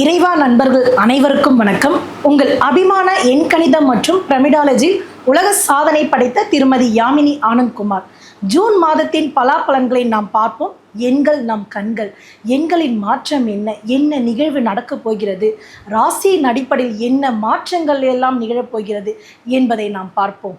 இறைவா நண்பர்கள் அனைவருக்கும் வணக்கம். உங்கள் அபிமான எண்கணிதம் மற்றும் பிரமிடாலஜி உலக சாதனை படைத்த திருமதி யாமினி ஆனந்த்குமார். ஜூன் மாதத்தின் பலாபலன்களை நாம் பார்ப்போம். எண்கள் நம் கண்கள். எண்களின் மாற்றம் என்ன? என்ன நிகழ்வு நடக்கப் போகிறது? ராசியின் அடிப்படையில் என்ன மாற்றங்கள் எல்லாம் நிகழப் போகிறது என்பதை நாம் பார்ப்போம்.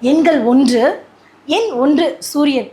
எண்கள் ஒன்று. எண் ஒன்று சூரியன்.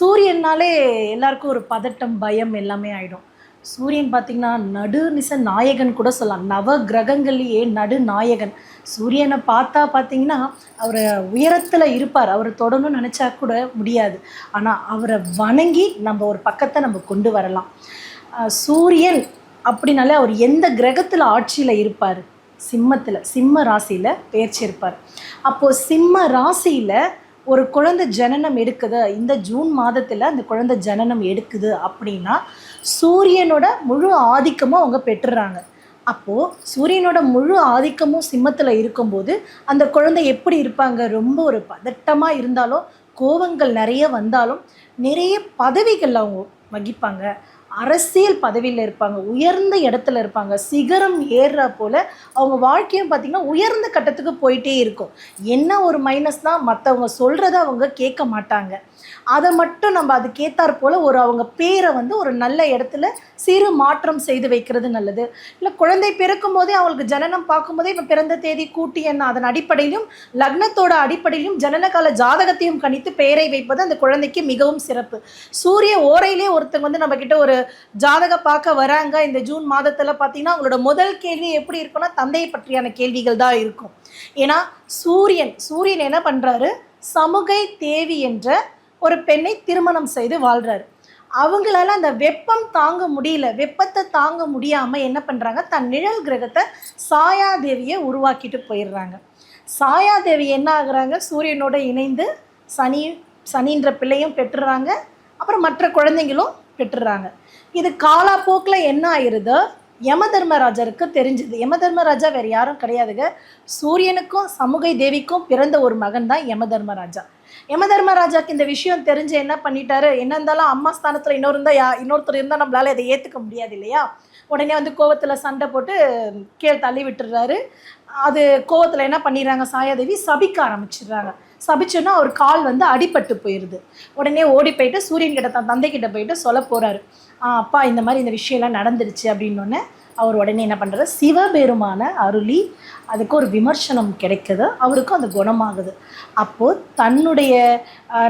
சூரியன்னாலே எல்லாருக்கும் ஒரு பதட்டம் பயம் எல்லாமே ஆயிடும். சூரியன் பார்த்திங்கன்னா நடுநிச நாயகன் கூட சொல்லலாம். நவ கிரகங்கள்லேயே நடுநாயகன் சூரியனை பார்த்தா பார்த்தீங்கன்னா அவர் உயரத்தில் இருப்பார். அவரை தொடணும்னு நினச்சா கூட முடியாது. ஆனால் அவரை வணங்கி நம்ம ஒரு பக்கத்தை நம்ம கொண்டு வரலாம். சூரியன் அப்படின்னாலே அவர் எந்த கிரகத்தில் ஆட்சியில் இருப்பார்? சிம்மத்தில் சிம்ம ராசியில் பெயர்ச்சி இருப்பார். அப்போது சிம்ம ராசியில் ஒரு குழந்தை ஜனனம் எடுக்குது. இந்த ஜூன் மாதத்தில் அந்த குழந்தை ஜனனம் எடுக்குது அப்படின்னா சூரியனோட முழு ஆதிக்கமும் அவங்க பெற்றுறாங்க. அப்போது சூரியனோட முழு ஆதிக்கமும் சிம்மத்தில் இருக்கும்போது அந்த குழந்தை எப்படி இருப்பாங்க? ரொம்ப ஒரு பதட்டமாக இருந்தாலும் கோவங்கள் நிறைய வந்தாலும் நிறைய பதவிகள் அவங்க வகிப்பாங்க. அரசியல் பதவியில் இருப்பாங்க உயர்ந்த இடத்துல இருப்பாங்க சிகரம் ஏறுற போல் அவங்க வாழ்க்கையும் பார்த்திங்கன்னா உயர்ந்த கட்டத்துக்கு போயிட்டே இருக்கும். என்ன ஒரு மைனஸ்னால் மற்றவங்க சொல்கிறத அவங்க கேட்க மாட்டாங்க. அதை மட்டும் நம்ம அதுக்கேத்தாற் போல் ஒரு அவங்க பேரை வந்து ஒரு நல்ல இடத்துல சிறு மாற்றம் செய்து வைக்கிறது நல்லது. இல்லை குழந்தை பிறக்கும் போதே அவங்களுக்கு ஜனனம் பார்க்கும்போதே இப்போ பிறந்த தேதி கூட்டி என்ன அதன் அடிப்படையிலும் லக்னத்தோட அடிப்படையிலும் ஜனனகால ஜாதகத்தையும் கணித்து பெயரை வைப்பது அந்த குழந்தைக்கு மிகவும் சிறப்பு. சூரிய ஓரையிலே ஒருத்தங்க வந்து நம்மக்கிட்ட ஒரு ஜாதக பார்க்க வராங்க இந்த ஜூன் மாதத்தில் பார்த்தீங்கன்னா அவங்களோட முதல் கேள்வி எப்படி இருக்கும்னா தந்தையை பற்றியான கேள்விகள் தான் இருக்கும். ஏன்னா சூரியன் சூரியன் என்ன பண்ணுறாரு சமுகை தேவி என்ற ஒரு பெண்ணை திருமணம் செய்து வாழ்கிறாரு அவங்களால அந்த வெப்பம் தாங்க முடியல வெப்பத்தை தாங்க முடியாமல் என்ன பண்ணுறாங்க தன் நிழல் கிரகத்தை சாயாதேவியை உருவாக்கிட்டு போயிடுறாங்க. சாயாதேவி என்ன ஆகுறாங்க? சூரியனோட இணைந்து சனி சனின்ற பிள்ளையும் பெற்றுறாங்க. அப்புறம் மற்ற குழந்தைங்களும் பெற்றுறாங்க. இது காலாப்போக்கில் என்ன ஆயிருது? யம தர்மராஜருக்கு தெரிஞ்சது. யம தர்மராஜா வேறு யாரும் கிடையாதுங்க. சூரியனுக்கும் சமுகை தேவிக்கும் பிறந்த ஒரு மகன் தான் யம தர்மராஜா யம தர்மராஜாக்கு இந்த விஷயம் தெரிஞ்சு என்ன பண்ணிட்டாரு? என்ன இருந்தாலும் அம்மா ஸ்தானத்தில் இன்னொரு இருந்தால் யா இன்னொருத்தர் இருந்தால் நம்மளால இதை ஏற்றுக்க முடியாது இல்லையா? உடனே வந்து கோவத்தில் சண்டை போட்டு கீழே தள்ளி விட்டுறாரு. அது கோவத்தில் என்ன பண்ணிடுறாங்க? சாயாதேவி சபிக்க ஆரம்பிச்சிடுறாங்க. சபிச்சோன்னா அவர் கால் வந்து அடிபட்டு போயிடுது உடனே ஓடி போயிட்டு சூரியன் கிட்ட தன் தந்தை கிட்ட போயிட்டு சொல்ல போறாரு. அப்பா இந்த மாதிரி இந்த விஷயம்லாம் நடந்துருச்சு அப்படின்னோடனே அவர் உடனே என்ன பண்ணுறாரு சிவபெருமான அருளி அதுக்கு ஒரு விமர்சனம் கிடைக்குது. அவருக்கும் அது குணமாகுது. அப்போது தன்னுடைய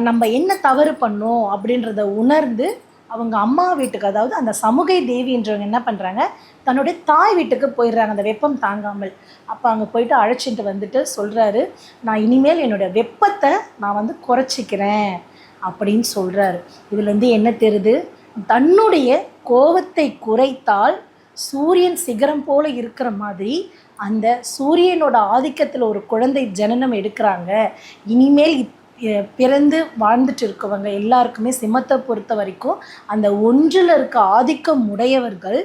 நம்ம என்ன தவறு பண்ணோம் அப்படின்றத உணர்ந்து அவங்க அம்மா வீட்டுக்கு அதாவது அந்த சமுகை தேவின்றவங்க என்ன பண்ணுறாங்க தன்னுடைய தாய் வீட்டுக்கு போயிடுறாங்க. அந்த வெப்பம் தாங்காமல். அப்போ அங்கே போயிட்டு அழைச்சிட்டு வந்துட்டு சொல்கிறாரு நான் இனிமேல் என்னுடைய வெப்பத்தை நான் வந்து குறைச்சிக்கிறேன் அப்படின்னு சொல்கிறாரு இதுலேருந்து என்ன தெரியுது? தன்னுடைய கோவத்தை குறைத்தால் சூரியன் சிகரம் போல இருக்கிற மாதிரி அந்த சூரியனோட ஆதிக்கத்தில் ஒரு குழந்தை ஜனனம் எடுக்கிறாங்க. இனிமேல் இப்- பிறந்து வாழ்ந்துட்டு இருக்கவங்க எல்லாருக்குமே சிம்மத்தை பொறுத்த வரைக்கும் அந்த ஒன்றில் இருக்க ஆதிக்கம் உடையவர்கள்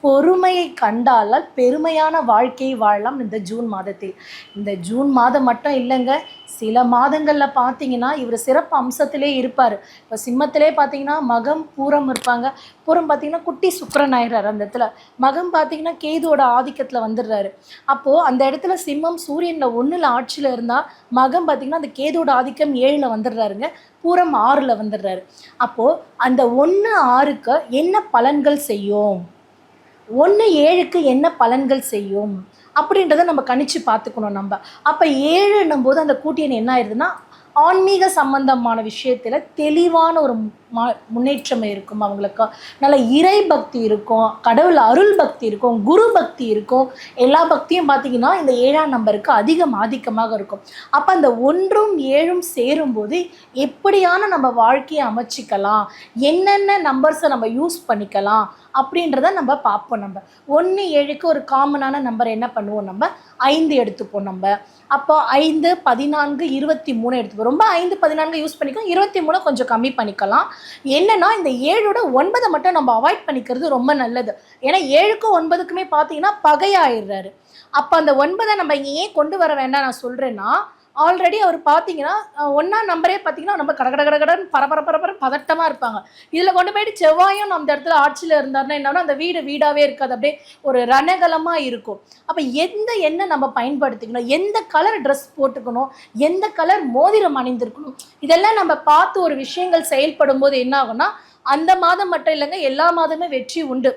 பொறுமையை கண்டாலால் பெருமையான வாழ்க்கையை வாழலாம் இந்த ஜூன் மாதத்தில். இந்த ஜூன் மாதம் மட்டும் இல்லைங்க சில மாதங்களில் பார்த்தீங்கன்னா இவர் சிறப்பு அம்சத்திலே இருப்பார். இப்போ சிம்மத்திலே பார்த்தீங்கன்னா மகம் பூரம் இருப்பாங்க. பூரம் பார்த்தீங்கன்னா குட்டி சுக்கரன் ஆயிடுறாரு அந்த இடத்துல. மகம் பார்த்தீங்கன்னா கேதுவோட ஆதிக்கத்தில் வந்துடுறாரு. அப்போது அந்த இடத்துல சிம்மம் சூரியனில் ஒன்றில் ஆட்சியில் இருந்தால் மகம் பார்த்தீங்கன்னா அந்த கேதுவோட ஆதிக்கம் ஏழில் வந்துடுறாருங்க. பூரம் ஆறில் வந்துடுறாரு. அப்போது அந்த ஒன்று ஆறுக்கு என்ன பலன்கள் செய்யும்? ஒன்று ஏழுக்கு என்ன பலன்கள் செய்யும்? அப்படின்றத நம்ம கணிச்சு பார்த்துக்கணும் நம்ம. அப்போ ஏழுன்னும் போது அந்த கூட்டியன் என்ன ஆயிடுதுன்னா ஆன்மீக சம்பந்தமான விஷயத்தில் தெளிவான ஒரு மா முன்னேற்றம் இருக்கும் அவங்களுக்கு. நல்ல இறை பக்தி இருக்கும் கடவுள் அருள் பக்தி இருக்கும் குரு பக்தி இருக்கும். எல்லா பக்தியும் பார்த்தீங்கன்னா இந்த ஏழாம் நம்பருக்கு அதிகம் ஆதிக்கமாக இருக்கும். அப்போ அந்த ஒன்றும் ஏழும் சேரும்போது எப்படியான நம்ம வாழ்க்கையை அமைச்சிக்கலாம் என்னென்ன நம்பர்ஸை நம்ம யூஸ் பண்ணிக்கலாம் அப்படின்றத நம்ம பார்ப்போம் நம்ம. ஒன்று ஏழுக்கு ஒரு காமனான நம்பர் என்ன பண்ணுவோம் நம்ம? ஐந்து எடுத்துப்போம் நம்ம. அப்போ ஐந்து பதினான்கு இருபத்தி மூணு எடுத்துப்போம். ரொம்ப ஐந்து பதினான்கு யூஸ் பண்ணிக்கலாம். இருபத்தி மூணு கொஞ்சம் கம்மி பண்ணிக்கலாம். என்னன்னா இந்த ஏழோட ஒன்பதை மட்டும் நம்ம அவாய்ட் பண்ணிக்கிறது ரொம்ப நல்லது. ஏன்னா ஏழுக்கும் ஒன்பதுக்குமே பார்த்தீங்கன்னா பகையாயிடுறாரு. அப்போ அந்த ஒன்பதை நம்ம இங்கே ஏன் கொண்டு வர வேண்டாம் நான் சொல்கிறேன்னா ஆல்ரெடி அவர் பார்த்தீங்கன்னா ஒன்றா நம்பரே பார்த்தீங்கன்னா நம்ம கட கட பரபர பரபர பதட்டமாக இருப்பாங்க. இதில் கொண்டு போயிட்டு செவ்வாயும் அந்த இடத்துல ஆட்சியில் இருந்தாருன்னா என்னன்னா அந்த வீடு வீடாகவே இருக்காது. அப்படியே ஒரு ரணகலமாக இருக்கும். அப்போ எந்த எண்ணெய் நம்ம பயன்படுத்திக்கணும்? எந்த கலர் ட்ரெஸ் போட்டுக்கணும்? எந்த கலர் மோதிரம் அணிந்திருக்கணும்? இதெல்லாம் நம்ம பார்த்து ஒரு விஷயங்கள் செயல்படும் போது என்ன ஆகும்னா அந்த மாதம் மட்டும் இல்லைங்க எல்லா மாதமே வெற்றி உண்டு.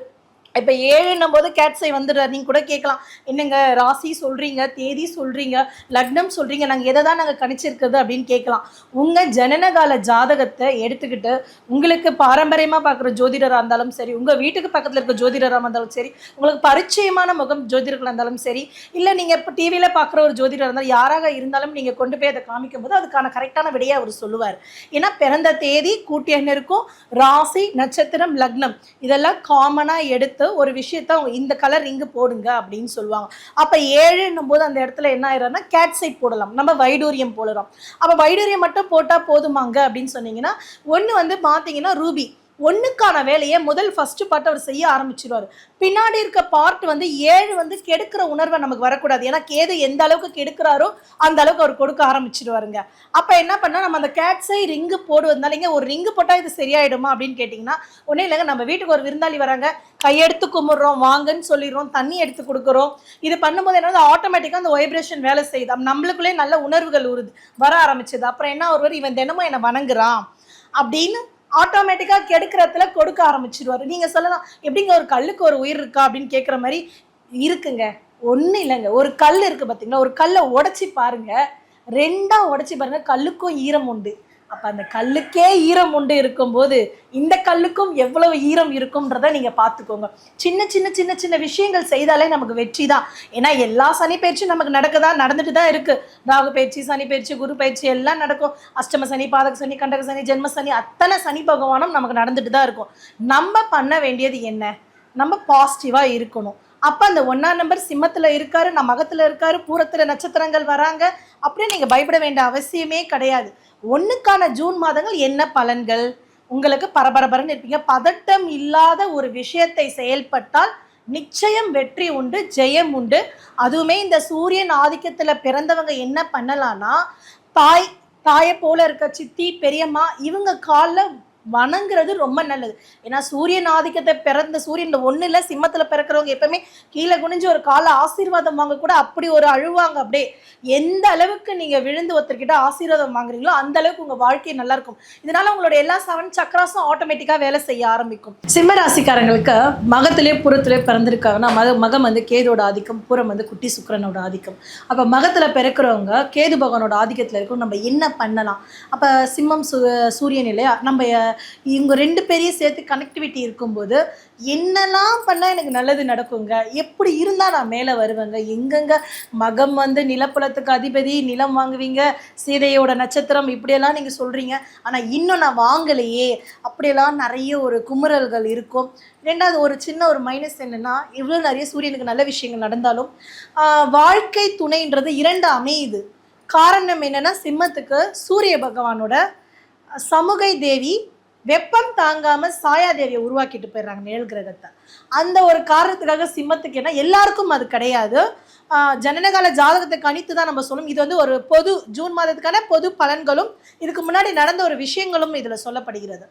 இப்போ ஏழுன்னும் போது கேட்ஸை வந்துடுறாரு. நீங்கள் கூட கேட்கலாம். என்னங்க ராசி சொல்கிறீங்க தேதி சொல்கிறீங்க லக்னம் சொல்கிறீங்க நாங்கள் எதை தான் நாங்கள் கணிச்சிருக்கிறது அப்படின்னு கேட்கலாம். உங்கள் ஜனனகால ஜாதகத்தை எடுத்துக்கிட்டு உங்களுக்கு பாரம்பரியமாக பார்க்குற ஜோதிடராக இருந்தாலும் சரி உங்கள் வீட்டுக்கு பக்கத்தில் இருக்க ஜோதிடராக இருந்தாலும் சரி உங்களுக்கு பரிச்சயமான முகம் ஜோதிடர்களாக இருந்தாலும் சரி இல்லை நீங்கள் இப்போ டிவியில் பார்க்குற ஒரு ஜோதிடர் இருந்தாலும் யாராக இருந்தாலும் நீங்கள் கொண்டு போய் அதை காமிக்கும் போது அதுக்கான கரெக்டான விடையை அவர் சொல்லுவார். ஏன்னா பிறந்த தேதி கூட்டி இருக்கும். ராசி நட்சத்திரம் லக்னம். இதெல்லாம் காமனாக எடுத்து ஒரு விஷயத்த அவங்க இந்த கலர் இங்கு போடுங்க அப்படின்னு சொல்லுவாங்க. அப்போ ஏழுன்னும் போது அந்த இடத்துல என்ன ஆயிடும்னா கேட் சைட் போடலாம். நம்ம வைடூரியம் போடுறோம். அப்போ வைடூரியம் மட்டும் போட்டால் போதுமாங்க அப்படின்னு சொன்னீங்கன்னா ஒன்று வந்து பார்த்தீங்கன்னா ரூபி. ஒன்றுக்கான வேலையை முதல் ஃபஸ்ட்டு பார்ட் அவர் செய்ய ஆரம்பிச்சிருவார். பின்னாடி இருக்க பார்ட் வந்து ஏழு வந்து கெடுக்கிற உணர்வை நமக்கு வரக்கூடாது. ஏன்னா கேது எந்த அளவுக்கு கெடுக்கிறாரோ அந்த அளவுக்கு அவர் கொடுக்க ஆரம்பிச்சிருவாருங்க. அப்போ என்ன பண்ணால் நம்ம அந்த கேட்ஸை ரிங்கு போடுவதுனால இங்கே ஒரு ரிங்கு போட்டால் இது சரியாயிடுமா? அப்படின்னு கேட்டிங்கன்னா ஒன்றும் இல்லைங்க. நம்ம வீட்டுக்கு ஒரு விருந்தாளி வராங்க. கையெடுத்து கும்பிட்றோம் வாங்கன்னு சொல்லிடுறோம் தண்ணி எடுத்து கொடுக்குறோம். இது பண்ணும்போது என்ன ஆட்டோமேட்டிக்காக அந்த வைப்ரேஷன் வேலை செய்யுது. நம்மளுக்குள்ளே நல்ல உணர்வுகள் உருது வர ஆரம்பிச்சது. அப்புறம் என்ன ஒருவர் இவன் தினமும் என்னை வணங்குறான் அப்படின்னு ஆட்டோமேட்டிக்காக கெடுக்கிறதுல கொடுக்க ஆரம்பிச்சிருவாரு. நீங்கள் சொல்லலாம் எப்படிங்க ஒரு கல்லுக்கு ஒரு உயிர் இருக்கா அப்படின்னு கேட்குற மாதிரி இருக்குங்க. ஒன்றும் இல்லைங்க. ஒரு கல் இருக்குது பார்த்தீங்களா ஒரு கல்லை உடச்சி பாருங்க. ரெண்டாக உடச்சி பாருங்க. கல்லுக்கும் ஈரம் உண்டு. அப்போ அந்த கல்லுக்கே ஈரம் உண்டு இருக்கும்போது இந்த கல்லுக்கும் எவ்வளவு ஈரம் இருக்கும்ன்றத நீங்கள் பார்த்துக்கோங்க. சின்ன சின்ன சின்ன சின்ன விஷயங்கள் செய்தாலே நமக்கு வெற்றி தான். ஏன்னா எல்லா சனி பயிற்சியும் நமக்கு நடக்குதா? நடந்துட்டு தான் இருக்குது ராகு பயிற்சி சனி பயிற்சி குரு பயிற்சி எல்லாம் நடக்கும். அஷ்டம சனி பாதக சனி கண்டக சனி ஜென்ம சனி அத்தனை சனி பகவானும் நமக்கு நடந்துட்டு தான் இருக்கும். நம்ம பண்ண வேண்டியது என்ன? நம்ம பாசிட்டிவாக இருக்கணும். அப்போ அந்த ஒன்றாம் நம்பர் சிம்மத்தில் இருக்காரு நம்ம மகத்தில் இருக்காரு பூரத்தில் நட்சத்திரங்கள் வராங்க. அப்படின்னு நீங்கள் பயப்பட வேண்டிய அவசியமே கிடையாது. ஒன்றுக்கான ஜூன் மாதங்கள் என்ன பலன்கள்? உங்களுக்கு பரபரபரன்னு இருப்பீங்க. பதட்டம் இல்லாத ஒரு விஷயத்தை செயல்பட்டால் நிச்சயம் வெற்றி உண்டு ஜெயம் உண்டு. அதுவுமே இந்த சூரியன் ஆதிக்கத்தில் பிறந்தவங்க என்ன பண்ணலான்னா தாய் தாயை போல இருக்க சித்தி பெரியம்மா இவங்க காலில் வணங்குறது ரொம்ப நல்லது. ஏன்னா சூரியன் ஆதிக்கத்தை பிறந்த சூரியன்ல ஒண்ணு இல்ல சிம்மத்துல பிறக்கிறவங்க எப்பவுமே கீழே குனிஞ்சு ஒரு கால ஆசீர்வாதம் வாங்க கூட அப்படி ஒரு அழுவாங்க அப்படியே. எந்த அளவுக்கு நீங்க விழுந்து ஒருத்தர்கிட்ட ஆசீர்வாதம் வாங்குறீங்களோ அந்த அளவுக்கு உங்க வாழ்க்கை நல்லா இருக்கும். இதனால உங்களோட எல்லா செவன் சக்கராஸும் ஆட்டோமேட்டிக்கா வேலை செய்ய ஆரம்பிக்கும். சிம்ம ராசிக்காரங்களுக்கு மகத்திலே புறத்திலே பிறந்திருக்காங்கன்னா மக மகம் வந்து கேதோட ஆதிக்கம் புறம் வந்து குட்டி சுக்கிரனோட ஆதிக்கம். அப்ப மகத்துல பிறக்கிறவங்க கேது பகவானோட ஆதிக்கத்துல இருக்கும். நம்ம என்ன பண்ணலாம்? அப்ப சிம்மம் சூ சூரியன் இல்லையா? நம்ம இவங்க ரெண்டு பேரையும் சேர்த்து கனெக்டிவிட்டி இருக்கும்போது என்னெல்லாம் பண்ணால் எனக்கு நல்லது நடக்குங்க? எப்படி இருந்தால் நான் மேலே வருவேங்க? எங்கெங்க மகம் வந்து நிலப்புலத்துக்கு அதிபதி நிலம் வாங்குவீங்க சீதையோட நட்சத்திரம் இப்படியெல்லாம் நீங்கள் சொல்கிறீங்க ஆனால் இன்னும் நான் வாங்கலையே. அப்படியெல்லாம் நிறைய ஒரு குமுறல்கள் இருக்கும். ரெண்டாவது ஒரு சின்ன ஒரு மைனஸ் என்னென்னா இவ்வளோ நிறைய சூரியனுக்கு நல்ல விஷயங்கள் நடந்தாலும் வாழ்க்கை துணைன்றது இரண்டு அமையுது காரணம் என்னென்னா சிம்மத்துக்கு சூரிய பகவானோட சமுகை தேவி வெப்பம் தாங்காம சாயாதேவியை உருவாக்கிட்டு போயிடுறாங்க நிழல் கிரகத்தை. அந்த ஒரு காரணத்துக்காக சிம்மத்துக்கு என்ன எல்லாருக்கும் அது கிடையாது. ஜனனகால ஜாதகத்தை கணித்து தான் நம்ம சொல்லணும். இது வந்து ஒரு பொது ஜூன் மாதத்துக்கான பொது பலன்களும் இதுக்கு முன்னாடி நடந்த ஒரு விஷயங்களும் இதில் சொல்லப்படுகிறது.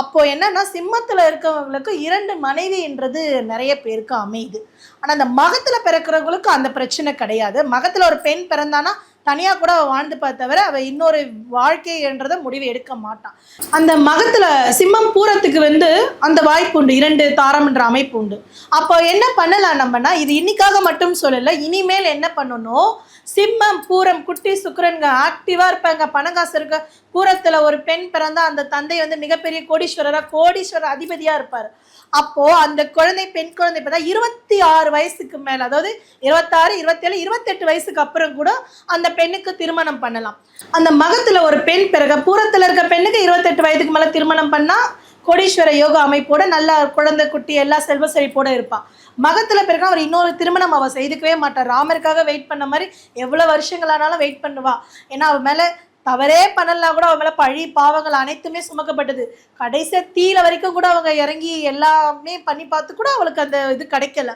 அப்போது என்னன்னா சிம்மத்தில் இருக்கிறவங்களுக்கு இரண்டு மனைவின்றது நிறைய பேருக்கு அமையுது. ஆனால் அந்த மகத்தில் பிறக்கிறவங்களுக்கு அந்த பிரச்சனை கிடையாது. மகத்தில் ஒரு பெண் பிறந்தானா தனியாக கூட அவள் வாழ்ந்துப்பா தவிர அவள் இன்னொரு வாழ்க்கைன்றத முடிவு எடுக்க மாட்டான் அந்த மகத்தில் சிம்மம் பூரத்துக்கு வந்து அந்த வாய்ப்பு உண்டு. இரண்டு தாரம்ன்ற அமைப்பு உண்டு. அப்போ என்ன பண்ணலாம் நம்மனா இது இன்னைக்காக மட்டும் சொல்லலை இனிமேல் என்ன பண்ணணும்? சிம்மம் பூரம் குட்டி சுக்கரன்க ஆக்டிவாக இருப்பாங்க. பணங்காசு இருக்க பூரத்துல ஒரு பெண் பிறந்தா அந்த தந்தை வந்து மிகப்பெரிய கோடீஸ்வரரா கோடீஸ்வரர் அதிபதியா இருப்பார். அப்போ அந்த குழந்தை பெண் குழந்தை பார்த்தா இருபத்தி ஆறு வயசுக்கு மேல அதாவது இருபத்தாறு இருபத்தேழு இருபத்தெட்டு வயசுக்கு அப்புறம் கூட அந்த பெண்ணுக்கு திருமணம் பண்ணலாம். அந்த மகத்துல ஒரு பெண் பிறகு பூரத்துல இருக்க பெண்ணுக்கு இருபத்தெட்டு வயதுக்கு மேல திருமணம் பண்ணா கோடீஸ்வர யோகா அமைப்போட நல்ல குழந்தை குட்டி எல்லா செல்வ செழிப்போட இருப்பான் மகத்துல பிறகு அவர் இன்னொரு திருமணம் அவ செய்துக்கவே மாட்டார் ராமருக்காக வெயிட் பண்ண மாதிரி எவ்வளவு வருஷங்கள் ஆனாலும் வெயிட் பண்ணுவா. ஏன்னா அவ மேல தவறே பண்ணலாம் கூட அவங்க மேலே பழி பாவங்கள் அனைத்துமே சுமக்கப்பட்டது. கடைசி தீல வரைக்கும் கூட அவங்க இறங்கி எல்லாமே பண்ணி பார்த்து கூட அவளுக்கு அந்த இது கிடைக்கல.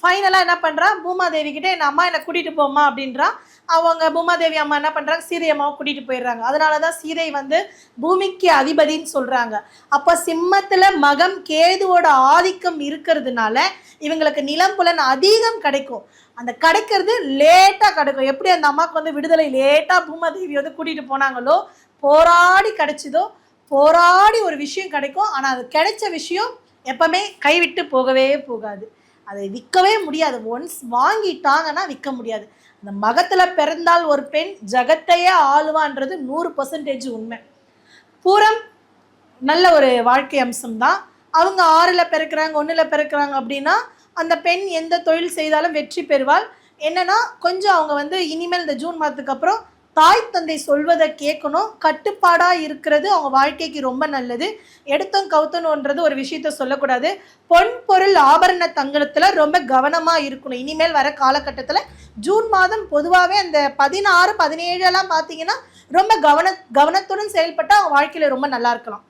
ஃபைனலாக என்ன பண்ணுறா பூமாதேவி கிட்டே என் அம்மா என்னை கூட்டிகிட்டு போமா அப்படின்றா. அவங்க பூமாதேவி அம்மா என்ன பண்றாங்க? சீதை அம்மாவை கூட்டிட்டு போயிடுறாங்க. அதனால தான் சீதை வந்து பூமிக்கு அதிபதின்னு சொல்றாங்க. அப்ப சிம்மத்துல மகம் கேதுவோட ஆதிக்கம் இருக்கிறதுனால இவங்களுக்கு நிலம் புலன் அதிகம் கிடைக்கும். அந்த கிடைக்கிறது லேட்டா கிடைக்கும். எப்படி அந்த அம்மாவுக்கு வந்து விடுதலை லேட்டா பூமாதேவி வந்து கூட்டிட்டு போனாங்களோ போராடி கிடைச்சதோ போராடி ஒரு விஷயம் கிடைக்கும். ஆனா அது கிடைச்ச விஷயம் எப்பவுமே கைவிட்டு போகவே போகாது. அதை விற்கவே முடியாது. ஒன்ஸ் வாங்கிட்டாங்கன்னா விற்க முடியாது. அந்த மகத்தில் பிறந்தால் ஒரு பெண் ஜகத்தையே ஆளுவான்றது நூறு பர்சன்டேஜ் உண்மை. பூரம் நல்ல ஒரு வாழ்க்கை அம்சம் தான். அவங்க ஆறில் பிறக்கிறாங்க ஒன்றில் பிறக்கிறாங்க அப்படின்னா அந்த பெண் எந்த தொழில் செய்தாலும் வெற்றி பெறுவாள். என்னென்னா கொஞ்சம் அவங்க வந்து இனிமேல் இந்த ஜூன் மாதத்துக்கு அப்புறம் தாய் தந்தை சொல்வதை கேட்கணும். கட்டுப்பாடாக இருக்கிறது அவங்க வாழ்க்கைக்கு ரொம்ப நல்லது. எடுத்தோம் கவுத்தணுன்றது ஒரு விஷயத்த சொல்லக்கூடாது. பொன் பொருள் ஆபரண தங்கத்தில் ரொம்ப கவனமாக இருக்கணும். இனிமேல் வர காலகட்டத்தில் ஜூன் மாதம் பொதுவாகவே அந்த பதினாறு பதினேழெல்லாம் பார்த்தீங்கன்னா ரொம்ப கவன கவனத்துடன் செயல்பட்டால் அவங்க வாழ்க்கையில் ரொம்ப நல்லா இருக்கலாம்.